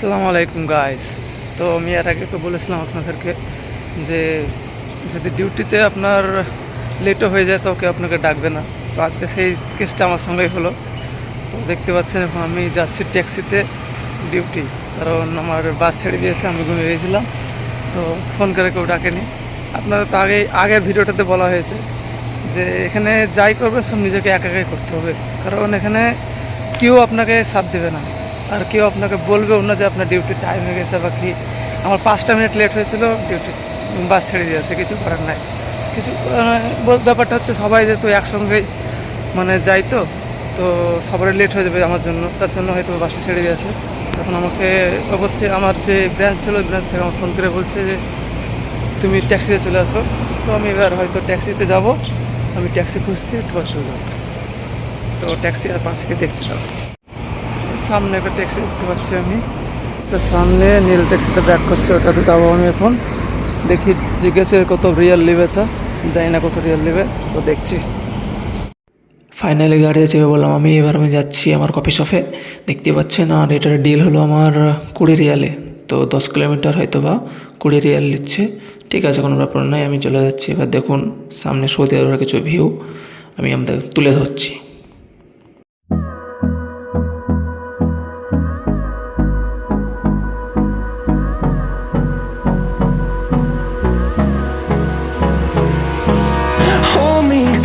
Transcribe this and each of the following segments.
আসসালামু আলাইকুম গাইস তো আমি এর আগে তো বলেছিলাম আপনাদেরকে যে যদি ডিউটিতে আপনার লেটও হয়ে যায়, তো কেউ আপনাকে ডাকবে না। তো আজকে সেই কেসটা আমার সঙ্গেই হলো। তো দেখতে পাচ্ছেন, এখন আমি যাচ্ছি ট্যাক্সিতে ডিউটি কারণ আমার বাস ছেড়ে দিয়েছে, আমি ঘুমিয়ে গিয়েছিলাম তো ফোন করে কেউ ডাকেনি। আপনারা তো আগে, আগের ভিডিওটাতে বলা হয়েছে যে এখানে যাই করবে, সব নিজেকে একা একাই করতে হবে। কারণ এখানে কেউ আপনাকে সাথ দেবে না। আর কেউ আপনাকে বলবেও না যে আপনার ডিউটি টাইম হয়ে গেছে বা কি। আমার পাঁচটা মিনিট লেট হয়েছিল ডিউটি বাস ছেড়ে দিয়েছে, কিছু করার নাই। কিছু ব্যাপারটা হচ্ছে সবাই যেহেতু একসঙ্গেই মানে যাই তো তো সবারই লেট হয়ে যাবে আমার জন্য, তার জন্য হয়তো বাসটা ছেড়ে দিয়েছে। তখন আমাকে থেকে আমার যে ব্রাঞ্চ ছিল ব্রাঞ্চ থেকে আমার ফোন করে বলছে যে, তুমি ট্যাক্সিতে চলে আসো। তো আমি এবার হয়তো ট্যাক্সিতে যাব, আমি ট্যাক্সি খুঁজছি, একটু চলে তো ট্যাক্সি আর দেখছি তাহলে সামনে একটা ট্যাক্সি দেখতে পাচ্ছি আমি। সামনে নীল ট্যাক্সিটা ব্যাক করছে, ওটাতে যাব আমি এখন। দেখি জিজ্ঞেস কত রিয়েল লিবে তা। জানি না কত রিয়েল লিবে তো দেখছি। ফাইনালি গাড়িতে চেপে বললাম, আমি এবার আমি যাচ্ছি আমার কফি শপে দেখতে পাচ্ছেন, আর এটার ডিল হলো আমার কুড়ি রিয়ালে তো দশ কিলোমিটার হয়তো বা কুড়ি রিয়াল নিচ্ছে। ঠিক আছে, কোনো ব্যাপার নয়, আমি চলে যাচ্ছি। এবার দেখুন, সামনে সৌদি আরবের কিছু ভিউ আমি আমাদের তুলে ধরছি।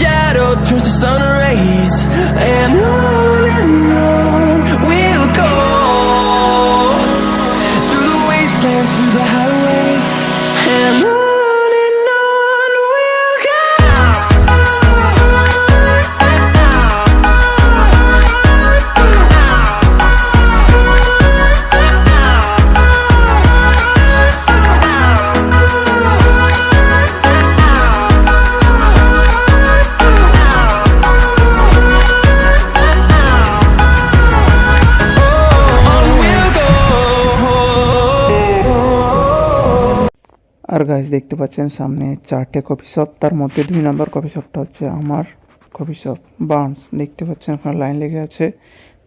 shadow turns to sun rays. And on and on আর গাইজ দেখতে পাচ্ছেন সামনে চারটে কফি শপ তার মধ্যে দুই নম্বর কফি শপটা হচ্ছে আমার কফি শপ বার্নস দেখতে পাচ্ছেন ওখানে লাইন লেগে আছে।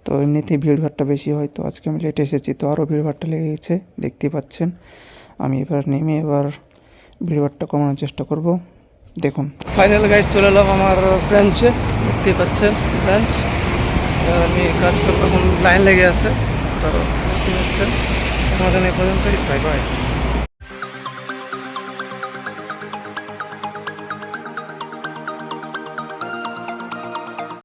তো এমনিতেই ভিড়ভাড়টা বেশি হয়, তো আজকে আমি লেটে এসেছি, তো আরও ভিড়ভাড়টা লেগে গেছে, দেখতে পাচ্ছেন। আমি এবার নেমে এবার ভিড়ভাড়টা কমানোর চেষ্টা করব। দেখুন। ফাইনাল গাইজ চলে এলাম আমার ব্রাঞ্চে দেখতে পাচ্ছেন ব্রাঞ্চ আমি কাজ এখন লাইন লেগে আছে, তো দেখতে পাচ্ছেন। এই পর্যন্তই বাই বাই